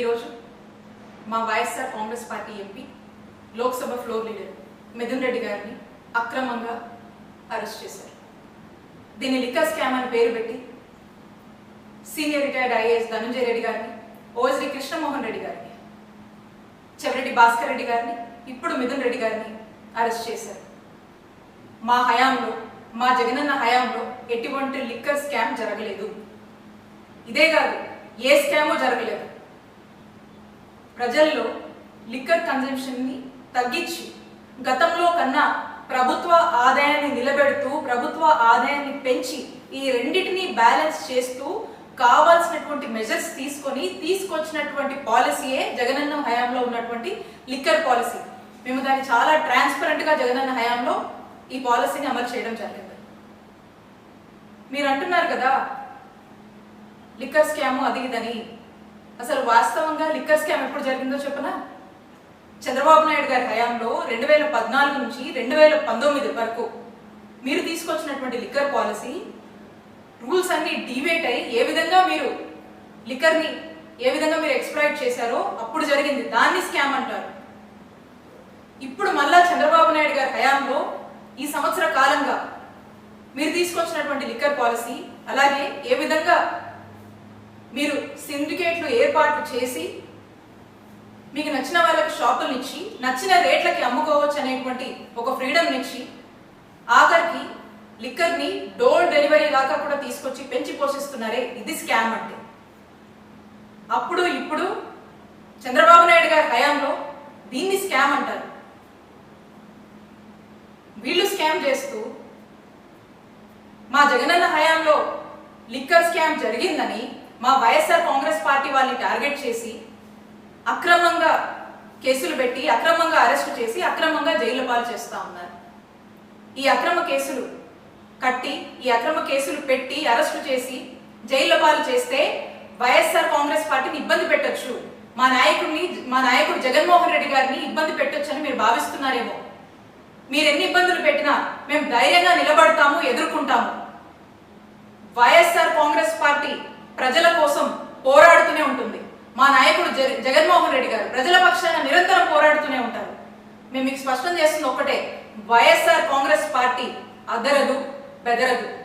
ఈరోజు మా YSR Congress party MP Lok Sabha floor leader Mithun Reddy గారిని అక్రమంగా అరెస్ట్ చేశారు. దీన్ని లిక్కర్ స్కామ్ అని పేరు పెట్టి senior retired IAS Dhanunjaya Reddy గారిని ఓఎస్డి కృష్ణమోహన్ రెడ్డి గారిని చెవిరెడ్డి భాస్కర్ రెడ్డి గారిని ఇప్పుడు మిథున్ రెడ్డి గారిని అరెస్ట్ చేశారు. మా హయాంలో మా జగనన్న హయాంలో ఎటువంటి లిక్కర్ స్కామ్ జరగలేదు. ఇదే కాదు ఏ స్కామో జరగలేదు. ప్రజల్లో లిక్కర్ కన్జంప్షన్ని తగ్గించి గతంలో కన్నా ప్రభుత్వ ఆదాయాన్ని నిలబెడుతూ ప్రభుత్వ ఆదాయాన్ని పెంచి ఈ రెండింటిని బ్యాలెన్స్ చేస్తూ కావాల్సినటువంటి మెజర్స్ తీసుకొని తీసుకొచ్చినటువంటి పాలసీయే జగనన్న హయాంలో ఉన్నటువంటి లిక్కర్ పాలసీ. మేము దాన్ని చాలా ట్రాన్స్పరెంట్గా జగనన్న హయాంలో ఈ పాలసీని అమలు చేయడం జరిగింది. మీరు అంటున్నారు కదా లిక్కర్ స్కామ్ అది ఇదని. అసలు వాస్తవంగా లిక్కర్ స్కామ్ ఎప్పుడు జరిగిందో చెప్పనా? చంద్రబాబు నాయుడు గారి హయాంలో రెండు వేల పద్నాలుగు నుంచి రెండు వేల పంతొమ్మిది వరకు మీరు తీసుకొచ్చినటువంటి లిక్కర్ పాలసీ రూల్స్ అన్ని డివేట్ అయ్యి ఏ విధంగా మీరు లిక్కర్ని ఏ విధంగా మీరు ఎక్స్ప్లాయిట్ చేశారో అప్పుడు జరిగింది. దాన్ని స్కామ్ అంటారు. ఇప్పుడు మళ్ళా చంద్రబాబు నాయుడు గారి హయాంలో ఈ సంవత్సర కాలంగా మీరు తీసుకొచ్చినటువంటి లిక్కర్ పాలసీ అలాగే ఏ విధంగా మీరు సిండికేట్లు ఏర్పాటు చేసి మీకు నచ్చిన వాళ్ళకి షాపులు ఇచ్చి నచ్చిన రేట్లకి అమ్ముకోవచ్చు అనేటువంటి ఒక ఫ్రీడమ్ ఇచ్చి ఆఖరికి లిక్కర్ని డోర్ డెలివరీ దాకా కూడా తీసుకొచ్చి పెంచి పోషిస్తున్నారే ఇది స్కామ్ అంటే. అప్పుడు ఇప్పుడు చంద్రబాబు నాయుడు గారి హయాంలో దీన్ని స్కామ్ అంటారు. వీళ్ళు స్కామ్ చేస్తూ మా జగనన్న హయాంలో లిక్కర్ స్కామ్ జరిగిందని మా వైఎస్ఆర్ కాంగ్రెస్ పార్టీ వాళ్ళని టార్గెట్ చేసి అక్రమంగా కేసులు పెట్టి అక్రమంగా అరెస్టు చేసి అక్రమంగా జైలు పాలు చేస్తూ ఉన్నారు. ఈ అక్రమ కేసులు కట్టి ఈ అక్రమ కేసులు పెట్టి అరెస్టు చేసి జైల్లో పాలు చేస్తే వైఎస్ఆర్ కాంగ్రెస్ పార్టీని ఇబ్బంది పెట్టొచ్చు. మా నాయకుడిని మా నాయకుడు జగన్మోహన్ రెడ్డి గారిని ఇబ్బంది పెట్టొచ్చు అని మీరు భావిస్తున్నారేమో. మీరు ఎన్ని ఇబ్బందులు పెట్టినా మేము ధైర్యంగా నిలబడతాము ఎదుర్కొంటాము వైఎస్ఆర్ కాంగ్రెస్ పార్టీ ప్రజల కోసం పోరాడుతూనే ఉంటుంది. మా నాయకుడు జగ- జగన్మోహన్ రెడ్డి గారు ప్రజల పక్షాన నిరంతరం పోరాడుతూనే ఉంటారు. మేము మీకు స్పష్టం చేస్తుంది ఒక్కటే. వైఎస్ఆర్ కాంగ్రెస్ పార్టీ అదరదు బెదరదు.